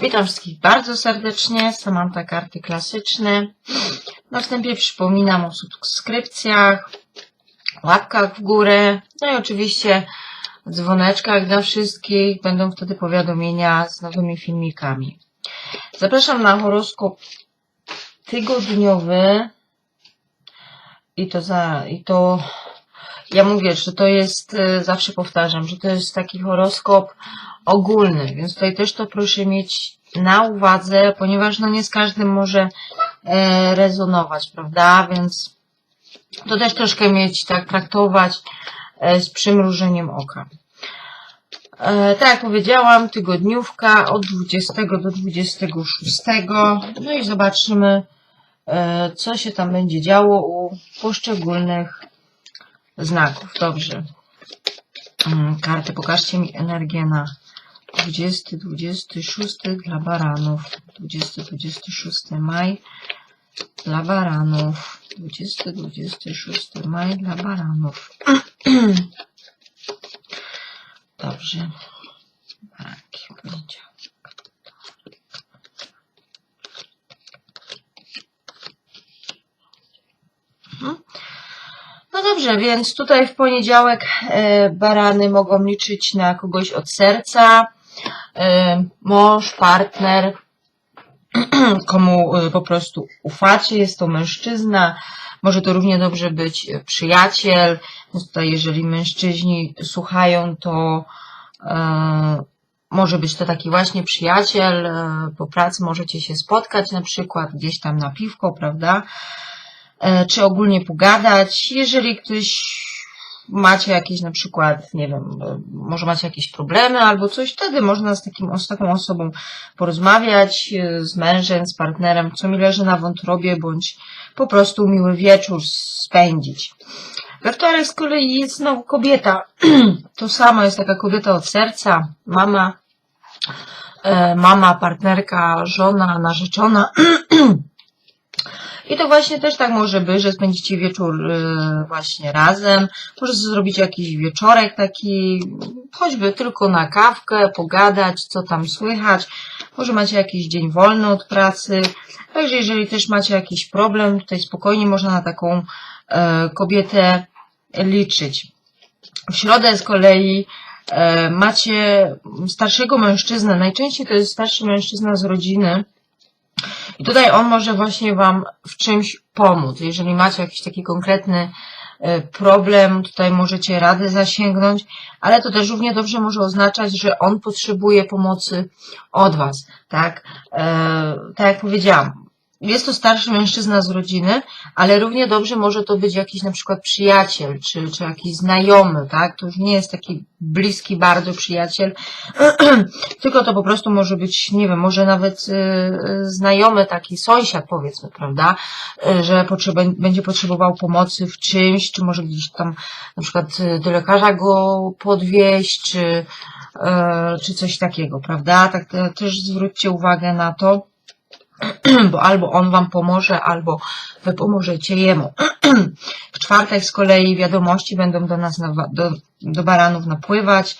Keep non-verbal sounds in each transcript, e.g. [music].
Witam wszystkich bardzo serdecznie. Samanta karty klasyczne. Na wstępie przypominam o subskrypcjach, łapkach w górę, no i oczywiście dzwoneczkach dla wszystkich. Będą wtedy powiadomienia z nowymi filmikami. Zapraszam na horoskop tygodniowy i to za, i to ja mówię, że to jest, e, zawsze powtarzam, że to jest taki horoskop ogólny, więc tutaj też to proszę mieć na uwadze, ponieważ no nie z każdym może e, rezonować, prawda? Więc to też troszkę mieć, tak traktować e, z przymrużeniem oka. E, tak jak powiedziałam, tygodniówka od 20 do 26. No i zobaczymy, e, co się tam będzie działo u poszczególnych znaków. Dobrze. Mm, Karty, pokażcie mi energię na 20, 26 dla baranów. 20, 26 maj dla baranów. 20, 26 maj dla baranów. [clears throat] Dobrze. Baraki, poniedziałek. Mhm. No dobrze, więc tutaj w poniedziałek e, barany mogą liczyć na kogoś od serca, mąż, partner, [clears throat] komu e, po prostu ufacie, jest to mężczyzna, może to równie dobrze być przyjaciel, tutaj jeżeli mężczyźni słuchają, to e, może być to taki właśnie przyjaciel, e, po pracy możecie się spotkać na przykład gdzieś tam na piwko, prawda? E, czy ogólnie pogadać. Jeżeli ktoś macie jakieś na przykład, nie wiem, e, może macie jakieś problemy albo coś, wtedy można z, takim, z taką osobą porozmawiać, e, z mężem, z partnerem, co mi leży na wątrobie, bądź po prostu miły wieczór spędzić. We wtorek z kolei jest znowu kobieta. [clears throat] To samo jest taka kobieta od serca, mama, e, mama, partnerka, żona, narzeczona. [clears throat] I to właśnie też tak może być, że spędzicie wieczór y, właśnie razem. Możecie zrobić jakiś wieczorek taki, choćby tylko na kawkę, pogadać, co tam słychać. Może macie jakiś dzień wolny od pracy. Także jeżeli też macie jakiś problem, tutaj spokojnie można na taką e, kobietę liczyć. W środę z kolei e, macie starszego mężczyznę. Najczęściej to jest starszy mężczyzna z rodziny. I tutaj on może właśnie Wam w czymś pomóc. Jeżeli macie jakiś taki konkretny e, problem, tutaj możecie radę zasięgnąć, ale to też równie dobrze może oznaczać, że on potrzebuje pomocy od Was, tak? E, tak jak powiedziałam, jest to starszy mężczyzna z rodziny, ale równie dobrze może to być jakiś na przykład przyjaciel, czy, czy jakiś znajomy, tak? To już nie jest taki bliski bardzo przyjaciel, [clears throat] tylko to po prostu może być, nie wiem, może nawet y, y, znajomy taki sąsiad powiedzmy, prawda? Y, że potrzeba, będzie potrzebował pomocy w czymś, czy może gdzieś tam na przykład do lekarza go podwieźć, czy, czy coś takiego, prawda? Tak też zwróćcie uwagę na to [clears throat] bo albo on wam pomoże, albo wy pomożecie jemu. [clears throat] W czwartek z kolei wiadomości będą do nas, na, do, do baranów napływać.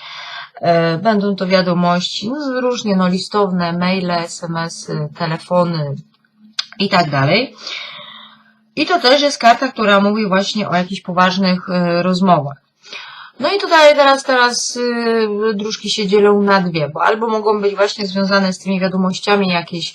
E, Będą to wiadomości no, różnie, no listowne, maile, smsy, telefony i tak dalej. I to też jest karta, która mówi właśnie o jakichś poważnych e, rozmowach. No i tutaj teraz, teraz yy, dróżki się dzielą na dwie, bo albo mogą być właśnie związane z tymi wiadomościami jakieś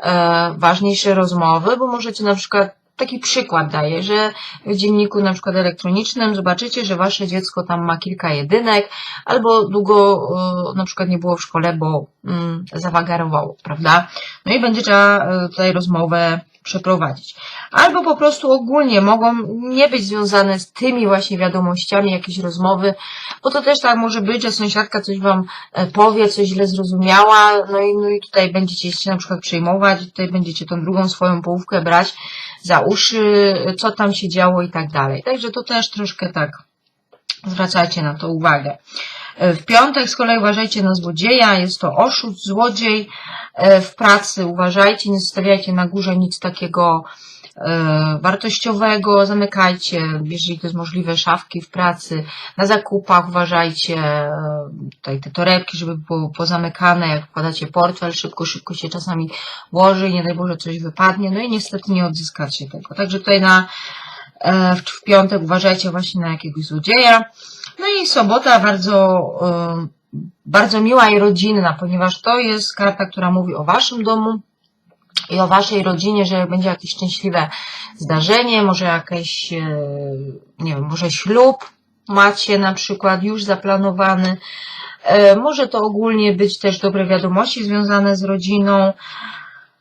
e, ważniejsze rozmowy, bo możecie na przykład taki przykład daję, że w dzienniku na przykład elektronicznym zobaczycie, że wasze dziecko tam ma kilka jedynek, albo długo e, na przykład nie było w szkole, bo mm, zawagarowało, prawda? No i będzie trzeba e, tutaj rozmowę przeprowadzić. Albo po prostu ogólnie mogą nie być związane z tymi właśnie wiadomościami, jakieś rozmowy, bo to też tak może być, że sąsiadka coś wam e, powie, coś źle zrozumiała, no i, no i tutaj będziecie się na przykład przejmować, tutaj będziecie tą drugą swoją połówkę brać za uszy, co tam się działo i tak dalej. Także to też troszkę tak zwracajcie na to uwagę. E, W piątek z kolei uważajcie na złodzieja, jest to oszust, złodziej. E, W pracy uważajcie, nie zostawiajcie na górze nic takiego wartościowego, zamykajcie, jeżeli to jest możliwe, szafki w pracy, na zakupach uważajcie, e, tutaj te torebki, żeby było pozamykane, jak wkładacie portfel, szybko, szybko się czasami łoży i nie daj Boże coś wypadnie, no i niestety nie odzyskacie tego. Także tutaj na e, w, piątek uważajcie właśnie na jakiegoś złodzieja. No i sobota bardzo, e, bardzo miła i rodzinna, ponieważ to jest karta, która mówi o waszym domu, i o waszej rodzinie, że będzie jakieś szczęśliwe zdarzenie, może jakieś, e, nie wiem, może ślub macie na przykład już zaplanowany. E, Może to ogólnie być też dobre wiadomości związane z rodziną.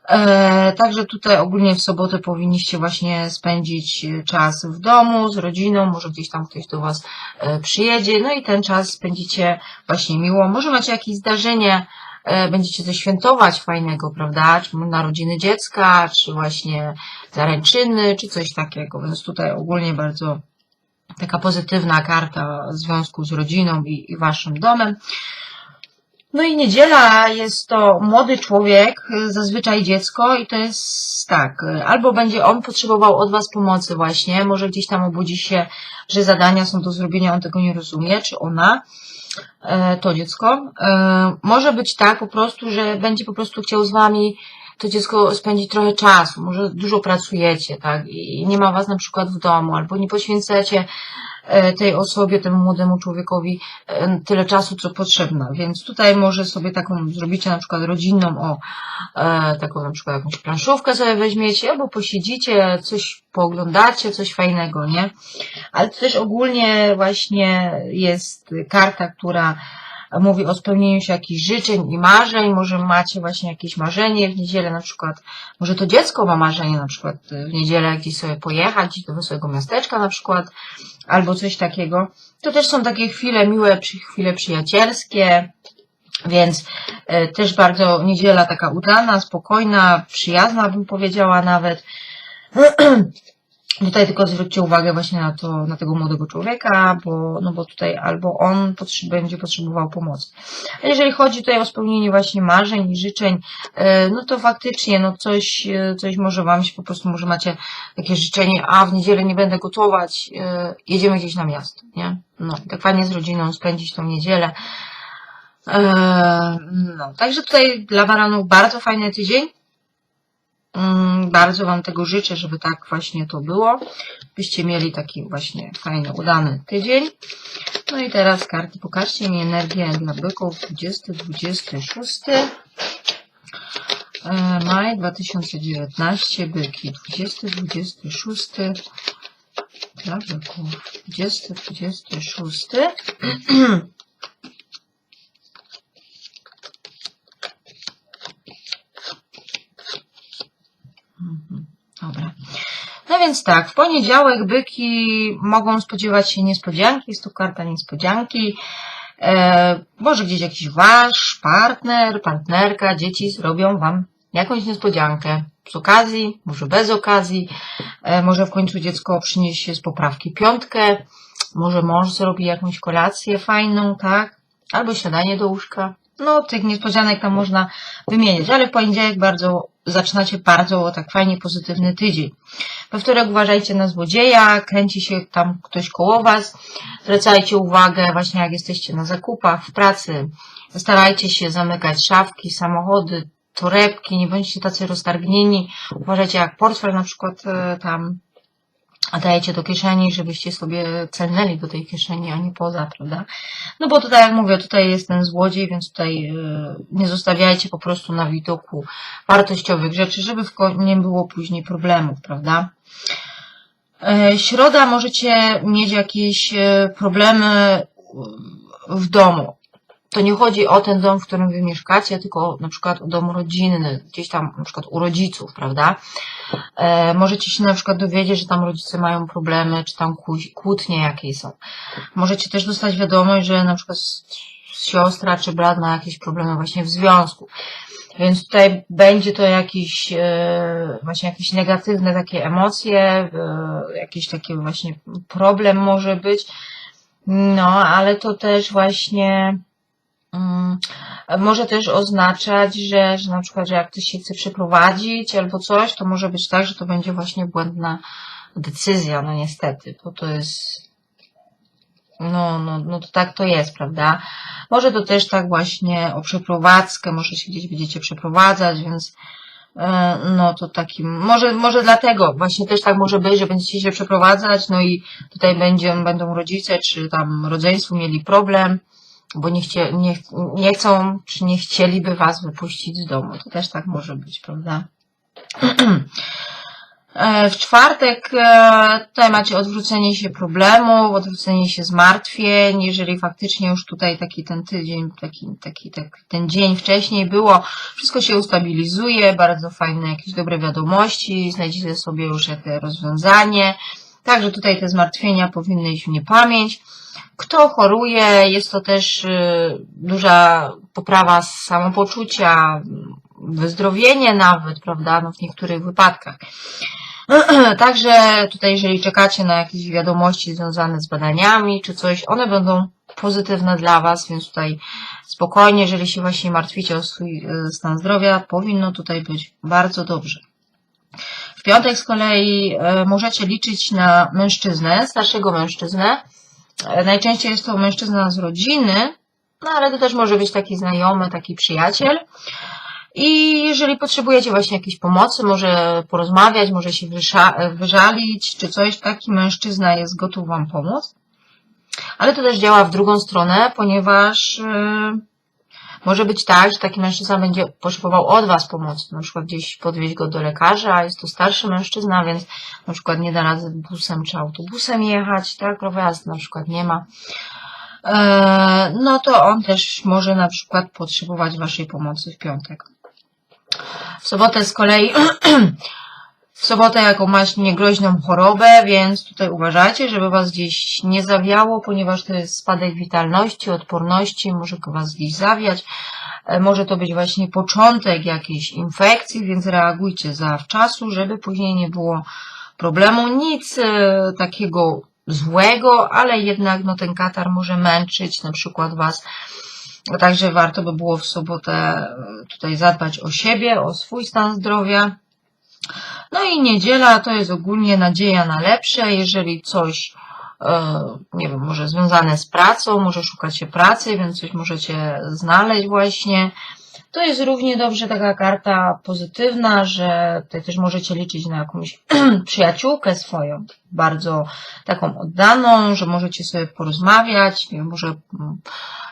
E, Także tutaj ogólnie w sobotę powinniście właśnie spędzić czas w domu z rodziną, może gdzieś tam ktoś do Was przyjedzie, no i ten czas spędzicie właśnie miło. Może macie jakieś zdarzenie, będziecie coś świętować fajnego, prawda? Czy narodziny dziecka, czy właśnie zaręczyny, czy coś takiego, więc tutaj ogólnie bardzo taka pozytywna karta w związku z rodziną i, i Waszym domem. No i niedziela jest to młody człowiek, zazwyczaj dziecko i to jest tak, albo będzie on potrzebował od Was pomocy właśnie, może gdzieś tam obudzi się, że zadania są do zrobienia, on tego nie rozumie, czy ona, e, to dziecko. E, Może być tak po prostu, że będzie po prostu chciał z Wami to dziecko spędzić trochę czasu, może dużo pracujecie, tak, i nie ma Was na przykład w domu, albo nie poświęcacie e, tej osobie, temu młodemu człowiekowi e, tyle czasu, co potrzebne. Więc tutaj może sobie taką zrobicie na przykład rodzinną, o e, taką na przykład jakąś planszówkę sobie weźmiecie, albo posiedzicie, coś pooglądacie, coś fajnego, nie? Ale to też ogólnie właśnie jest karta, która mówi o spełnieniu się jakichś życzeń i marzeń, może macie właśnie jakieś marzenie w niedzielę na przykład, może to dziecko ma marzenie na przykład w niedzielę gdzieś sobie pojechać do swojego miasteczka na przykład, albo coś takiego. To też są takie chwile miłe, chwile przyjacielskie, więc e, też bardzo niedziela taka udana, spokojna, przyjazna bym powiedziała nawet. [clears throat] Tutaj tylko zwróćcie uwagę właśnie na to, na tego młodego człowieka, bo, no bo tutaj albo on potrze- będzie potrzebował pomocy. A jeżeli chodzi tutaj o spełnienie właśnie marzeń i życzeń, e, no to faktycznie, no coś, e, coś może wam się po prostu, może macie takie życzenie, a w niedzielę nie będę gotować, e, jedziemy gdzieś na miasto, nie? No, tak fajnie z rodziną spędzić tą niedzielę. No, także tutaj dla baranów bardzo fajny tydzień. Mm, Bardzo Wam tego życzę, żeby tak właśnie to było. Byście mieli taki właśnie fajny, udany tydzień. No i teraz karty, pokażcie mi energię dla byków 20-26. E, Maj 2019, byki 20-26 dla byków 20-26. [clears throat] Mhm, Dobra. No więc tak, w poniedziałek byki mogą spodziewać się niespodzianki, jest to karta niespodzianki. E, może gdzieś jakiś wasz partner, partnerka, dzieci zrobią wam jakąś niespodziankę. Z okazji, może bez okazji, e, może w końcu dziecko przyniesie z poprawki piątkę, może mąż zrobi jakąś kolację fajną, tak? Albo śniadanie do łóżka. No, tych niespodzianek tam można wymieniać, ale w poniedziałek bardzo zaczynacie bardzo tak fajnie pozytywny tydzień. We wtorek uważajcie na złodzieja, kręci się tam ktoś koło was. Zwracajcie uwagę właśnie jak jesteście na zakupach, w pracy. Starajcie się zamykać szafki, samochody, torebki, nie bądźcie tacy roztargnieni. Uważajcie jak portfel na przykład e, tam dajecie do kieszeni, żebyście sobie celnęli do tej kieszeni, a nie poza, prawda? No bo tutaj, jak mówię, tutaj jest ten złodziej, więc tutaj e, nie zostawiajcie po prostu na widoku wartościowych rzeczy, żeby nie było później problemów, prawda? E, Środa możecie mieć jakieś e, problemy w domu. To nie chodzi o ten dom, w którym wy mieszkacie, tylko na przykład o dom rodzinny, gdzieś tam na przykład u rodziców, prawda? E, możecie się na przykład dowiedzieć, że tam rodzice mają problemy, czy tam kłó- kłótnie jakieś są. Możecie też dostać wiadomość, że na przykład siostra czy brat ma jakieś problemy właśnie w związku. Więc tutaj będzie to jakiś, e, właśnie jakieś negatywne takie emocje, e, jakiś taki właśnie problem może być. No, ale to też właśnie Może też oznaczać, że, że na przykład, że jak ktoś się chce przeprowadzić albo coś, to może być tak, że to będzie właśnie błędna decyzja, no niestety, bo to jest, no, no, no to tak to jest, prawda? Może to też tak właśnie o przeprowadzkę, może się gdzieś będziecie przeprowadzać, więc e, no to taki, może, może dlatego właśnie też tak może być, że będziecie się przeprowadzać, no i tutaj będzie, będą rodzice czy tam rodzeństwo mieli problem, bo nie, chcie, nie, nie chcą, czy nie chcieliby was wypuścić z domu. To też tak może być, prawda? [clears throat] E, W czwartek e, tutaj macie odwrócenie się problemów, odwrócenie się zmartwień. Jeżeli faktycznie już tutaj taki ten tydzień, taki, taki, tak, ten dzień wcześniej było, wszystko się ustabilizuje, bardzo fajne jakieś dobre wiadomości, znajdziecie sobie już jakieś rozwiązanie. Także tutaj te zmartwienia powinny iść w niepamięć. Kto choruje, jest to też y, duża poprawa samopoczucia, wyzdrowienie nawet, prawda, no w niektórych wypadkach. [clears throat] Także tutaj, jeżeli czekacie na jakieś wiadomości związane z badaniami czy coś, one będą pozytywne dla Was, więc tutaj spokojnie, jeżeli się właśnie martwicie o swój y, stan zdrowia, powinno tutaj być bardzo dobrze. Piątek z kolei e, możecie liczyć na mężczyznę, starszego mężczyznę. E, Najczęściej jest to mężczyzna z rodziny, no ale to też może być taki znajomy, taki przyjaciel. I jeżeli potrzebujecie właśnie jakiejś pomocy, może porozmawiać, może się wyżalić, czy coś, taki mężczyzna jest gotów Wam pomóc. Ale to też działa w drugą stronę, ponieważ yy, może być tak, że taki mężczyzna będzie potrzebował od Was pomocy, na przykład gdzieś podwieźć go do lekarza, a jest to starszy mężczyzna, więc na przykład nie da rady busem czy autobusem jechać, tak, jazdy na przykład nie ma. E, No to on też może na przykład potrzebować Waszej pomocy w piątek. W sobotę z kolei, [clears throat] w sobotę jaką masz niegroźną chorobę, więc tutaj uważajcie, żeby Was gdzieś nie zawiało, ponieważ to jest spadek witalności, odporności, może Was gdzieś zawiać. E, Może to być właśnie początek jakiejś infekcji, więc reagujcie zawczasu, żeby później nie było problemu. Nic e, takiego złego, ale jednak no, ten katar może męczyć na przykład Was. Także warto by było w sobotę e, tutaj zadbać o siebie, o swój stan zdrowia. No i niedziela to jest ogólnie nadzieja na lepsze. Jeżeli coś, e, nie wiem, może związane z pracą, może szukacie pracy, więc coś możecie znaleźć właśnie. To jest równie dobrze taka karta pozytywna, że tutaj też możecie liczyć na jakąś [clears throat] przyjaciółkę swoją, bardzo taką oddaną, że możecie sobie porozmawiać, nie może, mm,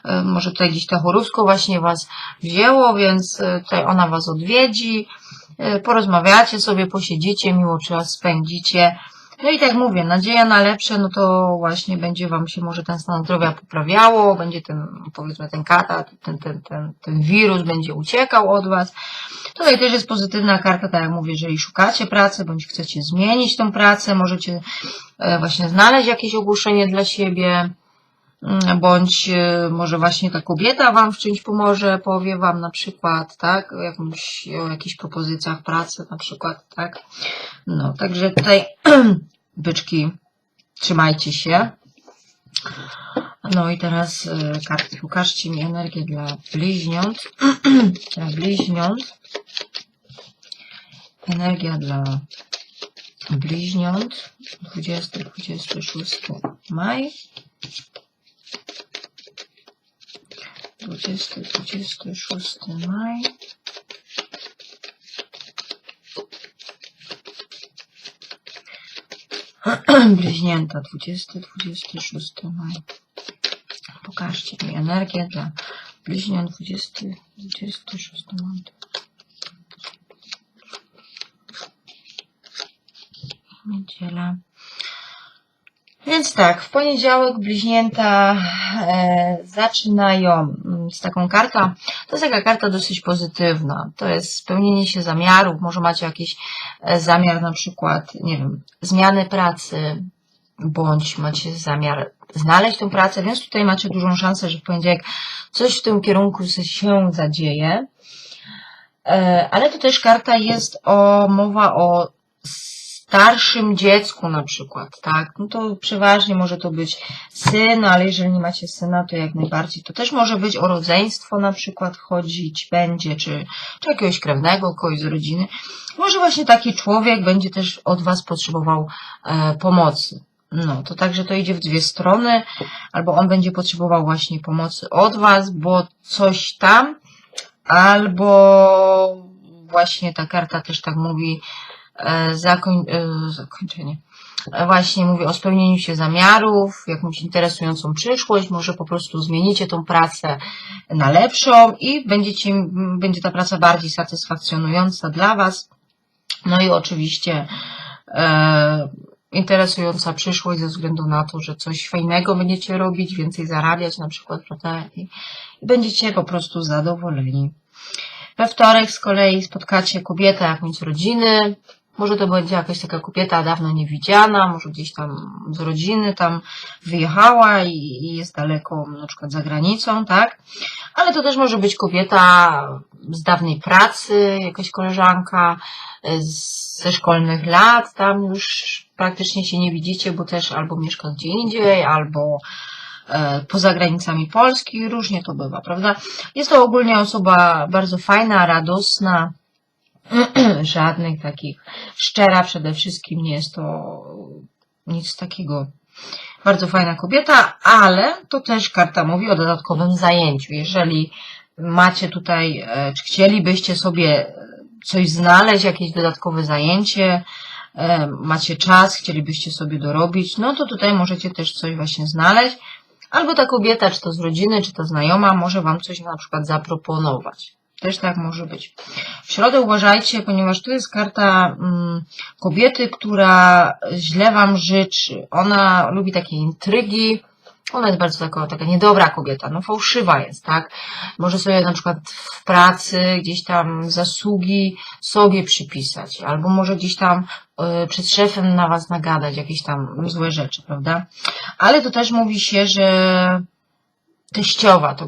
e, może tutaj gdzieś to choróbsko właśnie Was wzięło, więc e, tutaj ona Was odwiedzi, porozmawiacie sobie, posiedzicie, miło czas spędzicie. No i tak mówię, nadzieja na lepsze, no to właśnie będzie Wam się może ten stan zdrowia poprawiało, będzie ten, powiedzmy, ten katar, ten, ten, ten, ten wirus będzie uciekał od Was. Tutaj też jest pozytywna karta, tak jak mówię, jeżeli szukacie pracy, bądź chcecie zmienić tą pracę, możecie e, właśnie znaleźć jakieś ogłoszenie dla siebie, bądź e, może właśnie ta kobieta Wam w czymś pomoże, powie Wam na przykład, tak, o, o jakichś propozycjach pracy na przykład, tak. No, także tutaj [clears throat] byczki, trzymajcie się. No i teraz e, karty, pokażcie mi energię dla bliźniąt. [clears throat] dla bliźniąt. Energia dla bliźniąt. 20-26 maj. 20-26 maj. [clears throat] Bliźnięta 20-26 maj. Pokażcie mi energię dla bliźniąt 20, 26 maj. Niedziela. Więc tak, w poniedziałek bliźnięta e, zaczynają taką kartą. To jest taka karta dosyć pozytywna. To jest spełnienie się zamiarów. Może macie jakiś e, zamiar na przykład, nie wiem, zmiany pracy, bądź macie zamiar znaleźć tą pracę, więc tutaj macie dużą szansę, że w poniedziałek coś w tym kierunku się zadzieje. E, ale to też karta jest o, mowa o starszym dziecku na przykład, tak? No to przeważnie może to być syn, ale jeżeli nie macie syna, to jak najbardziej. To też może być o rodzeństwo na przykład chodzić będzie, czy, czy jakiegoś krewnego, kogoś z rodziny. Może właśnie taki człowiek będzie też od Was potrzebował e, pomocy. No, to także to idzie w dwie strony, albo on będzie potrzebował właśnie pomocy od Was, bo coś tam, albo właśnie ta karta też tak mówi, zakoń, e, zakończenie. E, Właśnie mówi o spełnieniu się zamiarów, jakąś interesującą przyszłość, może po prostu zmienicie tą pracę na lepszą i będziecie, będzie ta praca bardziej satysfakcjonująca dla Was. No i oczywiście e, interesująca przyszłość ze względu na to, że coś fajnego będziecie robić, więcej zarabiać na przykład, prawda? I, i będziecie po prostu zadowoleni. We wtorek z kolei spotkacie kobietę jakąś z rodziny. Może to będzie jakaś taka kobieta dawno niewidziana, może gdzieś tam z rodziny tam wyjechała i, i jest daleko na przykład za granicą, tak? Ale to też może być kobieta z dawnej pracy, jakaś koleżanka e, z- ze szkolnych lat, tam już praktycznie się nie widzicie, bo też albo mieszka gdzie indziej, albo e, poza granicami Polski, różnie to bywa, prawda? Jest to ogólnie osoba bardzo fajna, radosna, [clears throat] żadnych takich, szczera przede wszystkim, nie jest to nic takiego. Bardzo fajna kobieta, ale to też karta mówi o dodatkowym zajęciu. Jeżeli macie tutaj, e, czy chcielibyście sobie coś znaleźć, jakieś dodatkowe zajęcie, e, macie czas, chcielibyście sobie dorobić, no to tutaj możecie też coś właśnie znaleźć. Albo ta kobieta, czy to z rodziny, czy to znajoma, może Wam coś na przykład zaproponować. Też tak może być. W środę uważajcie, ponieważ tu jest karta mm, kobiety, która źle Wam życzy. Ona lubi takie intrygi. Ona jest bardzo taka, taka niedobra kobieta, no fałszywa jest, tak? Może sobie na przykład w pracy gdzieś tam zasługi sobie przypisać, albo może gdzieś tam y, przed szefem na Was nagadać jakieś tam złe rzeczy, prawda? Ale to też mówi się, że teściowa, to,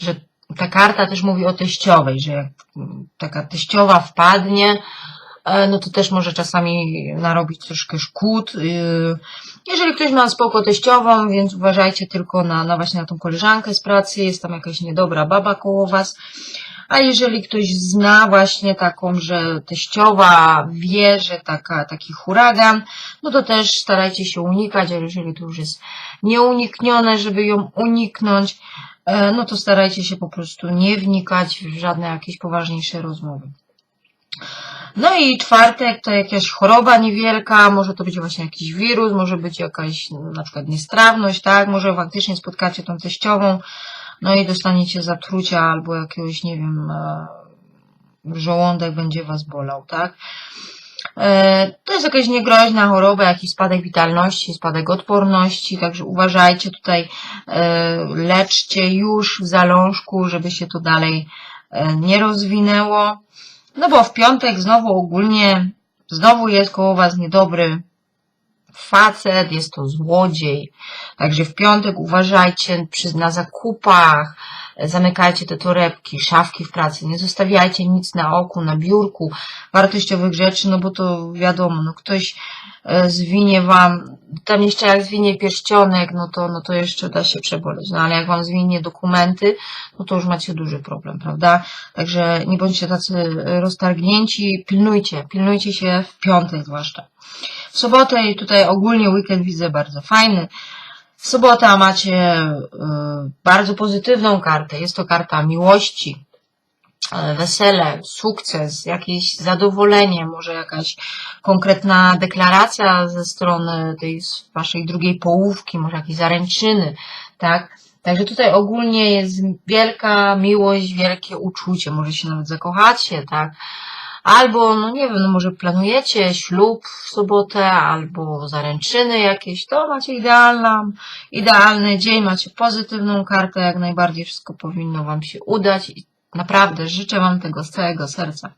że ta karta też mówi o teściowej, że jak taka teściowa wpadnie, e, no to też może czasami narobić troszkę szkód. Yy, Jeżeli ktoś ma spoko teściową, więc uważajcie tylko na, na właśnie na tą koleżankę z pracy, jest tam jakaś niedobra baba koło was. A jeżeli ktoś zna właśnie taką, że teściowa wie, że taka, taki huragan, no to też starajcie się unikać, ale jeżeli to już jest nieuniknione, żeby ją uniknąć, no to starajcie się po prostu nie wnikać w żadne jakieś poważniejsze rozmowy. No i czwartek to jakaś choroba niewielka, może to być właśnie jakiś wirus, może być jakaś na przykład niestrawność, tak? Może faktycznie spotkacie tą teściową, no i dostaniecie zatrucia albo jakiegoś, nie wiem, e, żołądek będzie was bolał, tak? E, To jest jakaś niegroźna choroba, jakiś spadek witalności, spadek odporności, także uważajcie tutaj, e, leczcie już w zalążku, żeby się to dalej e, nie rozwinęło. No bo w piątek znowu ogólnie, znowu jest koło was niedobry facet, jest to złodziej. Także w piątek uważajcie przy, na zakupach, zamykajcie te torebki, szafki w pracy, nie zostawiajcie nic na oku, na biurku, wartościowych rzeczy, no bo to wiadomo, no ktoś zwinie wam, tam jeszcze jak zwinie pierścionek, no to, no to jeszcze da się przeboleć, no ale jak wam zwinie dokumenty, no to już macie duży problem, prawda? Także nie bądźcie tacy roztargnięci, pilnujcie, pilnujcie się w piątek zwłaszcza. W sobotę i tutaj ogólnie weekend widzę bardzo fajny. W sobotę macie y, bardzo pozytywną kartę. Jest to karta miłości, e, wesele, sukces, jakieś zadowolenie, może jakaś konkretna deklaracja ze strony tej waszej drugiej połówki, może jakieś zaręczyny, tak? Także tutaj ogólnie jest wielka miłość, wielkie uczucie, może się nawet zakochacie, tak? Albo, no nie wiem, no może planujecie ślub w sobotę, albo zaręczyny jakieś, to macie idealną, idealny dzień, macie pozytywną kartę, jak najbardziej wszystko powinno Wam się udać i naprawdę życzę Wam tego z całego serca.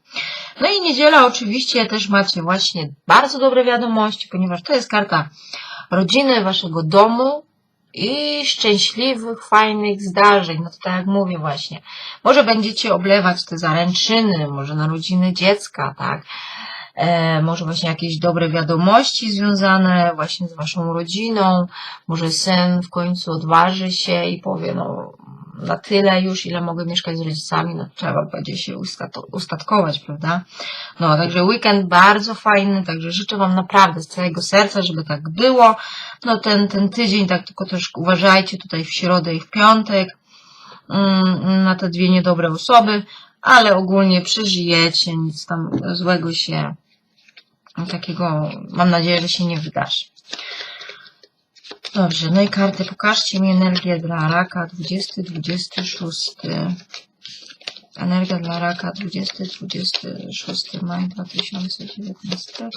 No i niedziela oczywiście też macie właśnie bardzo dobre wiadomości, ponieważ to jest karta rodziny, Waszego domu, i szczęśliwych, fajnych zdarzeń. No to tak jak mówię właśnie. Może będziecie oblewać te zaręczyny, może narodziny dziecka, tak? e, może właśnie jakieś dobre wiadomości związane właśnie z waszą rodziną, może syn w końcu odważy się i powie, no na tyle już, ile mogę mieszkać z rodzicami, no trzeba będzie się ustatkować, prawda? No, także weekend bardzo fajny, także życzę Wam naprawdę z całego serca, żeby tak było. No, ten, ten tydzień, tak tylko też uważajcie tutaj w środę i w piątek mm, na te dwie niedobre osoby, ale ogólnie przeżyjecie, nic tam złego się takiego, mam nadzieję, że się nie wydarzy. Dobrze, no i karty, pokażcie mi energię dla raka 20-26. Energia dla raka 20-26 maj 2019.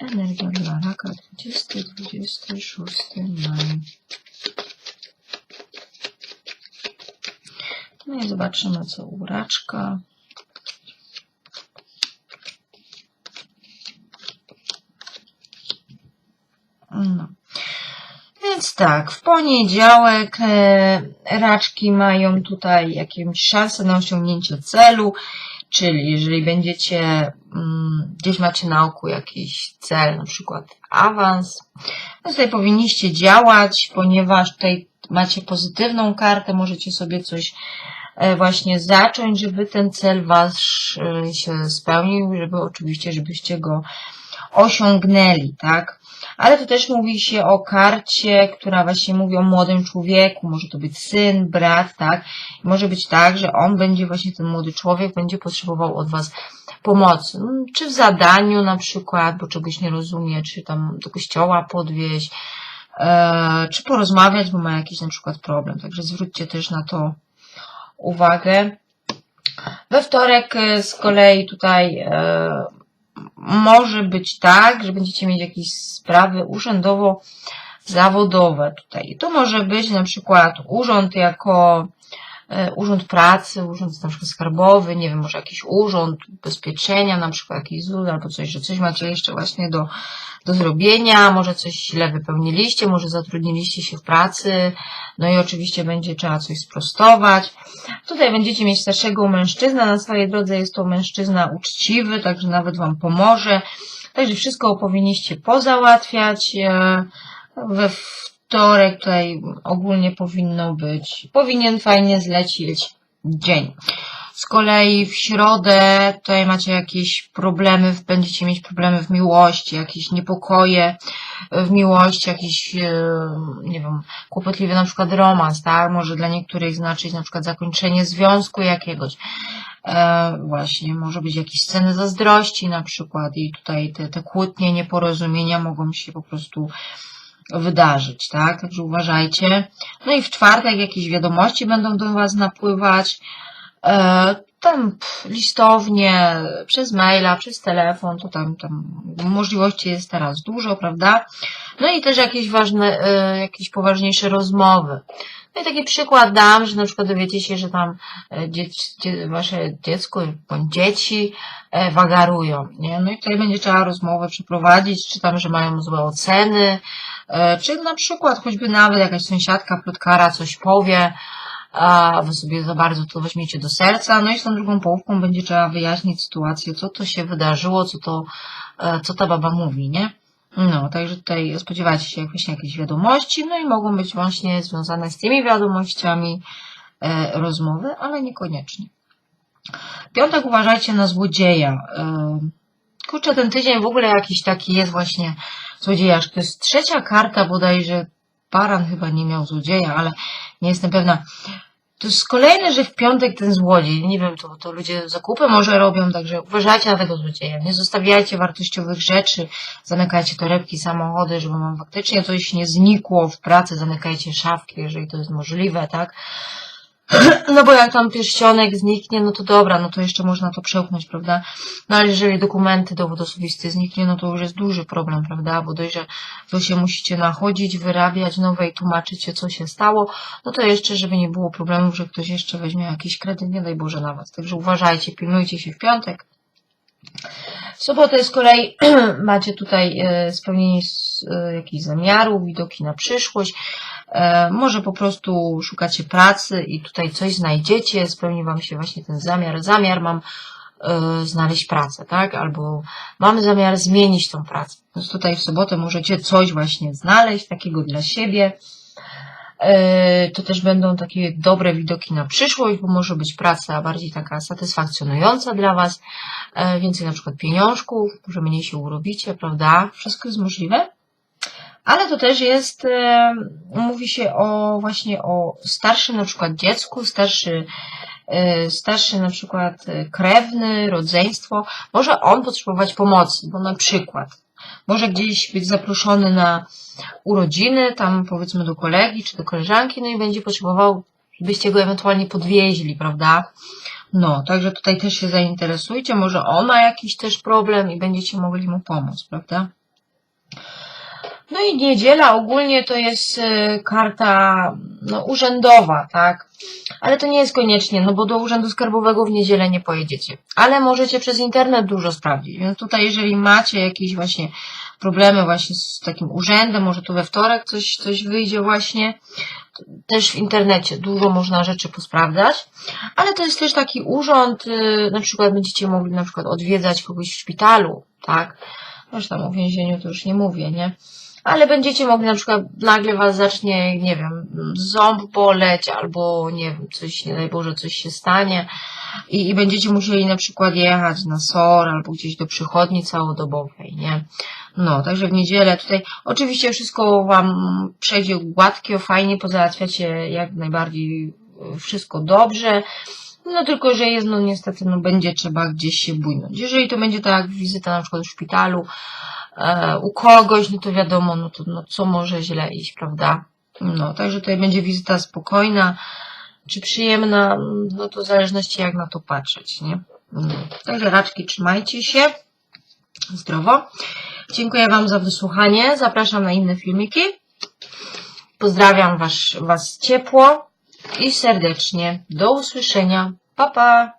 Energia dla raka 20-26 maj. No i zobaczymy co u raczka. No. Więc tak, w poniedziałek e, raczki mają tutaj jakąś szansę na osiągnięcie celu, czyli jeżeli będziecie mm, gdzieś macie na oku jakiś cel, na przykład awans, no tutaj powinniście działać, ponieważ tutaj macie pozytywną kartę, możecie sobie coś e, właśnie zacząć, żeby ten cel wasz e, się spełnił, żeby oczywiście, żebyście go osiągnęli, tak? Ale tu też mówi się o karcie, która właśnie mówi o młodym człowieku, może to być syn, brat, tak? Może być tak, że on będzie właśnie, ten młody człowiek będzie potrzebował od Was pomocy. Mm, Czy w zadaniu na przykład, bo czegoś nie rozumie, czy tam do kościoła podwieźć, e, czy porozmawiać, bo ma jakiś na przykład problem. Także zwróćcie też na to uwagę. We wtorek e, z kolei tutaj e, może być tak, że będziecie mieć jakieś sprawy urzędowo-zawodowe tutaj. To może być na przykład urząd jako urząd pracy, urząd na przykład skarbowy, nie wiem, może jakiś urząd ubezpieczenia, na przykład jakiś ZUS albo coś, że coś macie jeszcze właśnie do, do zrobienia, może coś źle wypełniliście, może zatrudniliście się w pracy, no i oczywiście będzie trzeba coś sprostować. Tutaj będziecie mieć starszego mężczyzna na swojej drodze, jest to mężczyzna uczciwy, także nawet Wam pomoże. Także wszystko powinniście pozałatwiać. e, We wtorek tutaj ogólnie powinno być, powinien fajnie zlecieć dzień. Z kolei w środę tutaj macie jakieś problemy, będziecie mieć problemy w miłości, jakieś niepokoje w miłości, jakiś, e, nie wiem, kłopotliwy na przykład romans, tak? Może dla niektórych znaczyć na przykład zakończenie związku jakiegoś. E, właśnie, może być jakieś sceny zazdrości na przykład i tutaj te, te kłótnie, nieporozumienia mogą się po prostu wydarzyć, tak? Także uważajcie. No i w czwartek jakieś wiadomości będą do Was napływać. E, tam listownie, przez maila, przez telefon, to tam, tam możliwości jest teraz dużo, prawda? No i też jakieś ważne, e, jakieś poważniejsze rozmowy. No i taki przykład dam, że na przykład dowiecie się, że tam e, wasze dziecko bądź dzieci wagarują, nie? No i tutaj będzie trzeba rozmowę przeprowadzić, czy tam, że mają złe oceny, czy na przykład choćby nawet jakaś sąsiadka, plotkara coś powie, a wy sobie za bardzo to weźmiecie do serca, no i z tą drugą połówką będzie trzeba wyjaśnić sytuację, co to się wydarzyło, co to, e, co ta baba mówi, nie? No, także tutaj spodziewajcie się właśnie jakiejś wiadomości, no i mogą być właśnie związane z tymi wiadomościami e, rozmowy, ale niekoniecznie. Piątek uważajcie na złodzieja. E, kurczę, ten tydzień w ogóle jakiś taki jest właśnie złodziejasz. To jest trzecia karta bodajże, Baran chyba nie miał złodzieja, ale nie jestem pewna. To jest kolejne, że w piątek ten złodziej, nie wiem, to, to ludzie zakupy może robią, także uważajcie na tego złodzieja. Nie zostawiajcie wartościowych rzeczy, zamykajcie torebki, samochody, żeby wam faktycznie coś nie znikło w pracy, zamykajcie szafki, jeżeli to jest możliwe, tak? [clears throat] No bo jak tam pierścionek zniknie, no to dobra, no to jeszcze można to przełknąć, prawda? No ale jeżeli dokumenty, dowód osobisty zniknie, no to już jest duży problem, prawda? Bo dość, że wy się musicie nachodzić, wyrabiać nowe i tłumaczyć się, co się stało, no to jeszcze, żeby nie było problemów, że ktoś jeszcze weźmie jakiś kredyt, nie daj Boże na was. Także uważajcie, pilnujcie się w piątek. W sobotę z kolei [clears throat] macie tutaj e, spełnienie e, jakichś zamiarów, widoki na przyszłość. E, Może po prostu szukacie pracy i tutaj coś znajdziecie, spełni Wam się właśnie ten zamiar. Zamiar mam y, znaleźć pracę, tak? Albo mamy zamiar zmienić tą pracę. Więc tutaj w sobotę możecie coś właśnie znaleźć takiego dla siebie. Y, To też będą takie dobre widoki na przyszłość, bo może być praca bardziej taka satysfakcjonująca dla Was, więcej na przykład pieniążków, może mniej się urobicie, prawda? Wszystko jest możliwe. Ale to też jest, e, mówi się o właśnie o starszym na przykład dziecku, starszy, e, starszy na przykład e, krewny, rodzeństwo. Może on potrzebować pomocy, bo na przykład może gdzieś być zaproszony na urodziny, tam powiedzmy do kolegi czy do koleżanki, no i będzie potrzebował, żebyście go ewentualnie podwieźli, prawda? No, także tutaj też się zainteresujcie, może on ma jakiś też problem i będziecie mogli mu pomóc, prawda? No i niedziela ogólnie to jest e, karta no, urzędowa, tak? Ale to nie jest koniecznie, no bo do urzędu skarbowego w niedzielę nie pojedziecie. Ale możecie przez internet dużo sprawdzić. Więc tutaj, jeżeli macie jakieś właśnie problemy właśnie z takim urzędem, może tu we wtorek coś, coś wyjdzie właśnie. Też w internecie dużo można rzeczy posprawdzać. Ale to jest też taki urząd, y, na przykład będziecie mogli na przykład odwiedzać kogoś w szpitalu, tak? Tam o więzieniu to już nie mówię, nie? Ale będziecie mogli na przykład nagle was zacznie, nie wiem, ząb boleć albo nie wiem, coś, nie daj Boże, coś się stanie i, i będziecie musieli na przykład jechać na SOR albo gdzieś do przychodni całodobowej, nie? No, także w niedzielę tutaj oczywiście wszystko wam przejdzie gładkie, fajnie, pozałatwiacie jak najbardziej y, wszystko dobrze. No tylko, że jest, no niestety, no będzie trzeba gdzieś się bójnąć. Jeżeli to będzie tak wizyta na przykład w szpitalu, e, u kogoś, no to wiadomo, no to no, co może źle iść, prawda? No, także tutaj będzie wizyta spokojna, czy przyjemna, no to w zależności jak na to patrzeć, nie? No. Także raczki trzymajcie się, zdrowo. Dziękuję Wam za wysłuchanie, zapraszam na inne filmiki. Pozdrawiam was, was ciepło i serdecznie. Do usłyszenia. Pa, pa!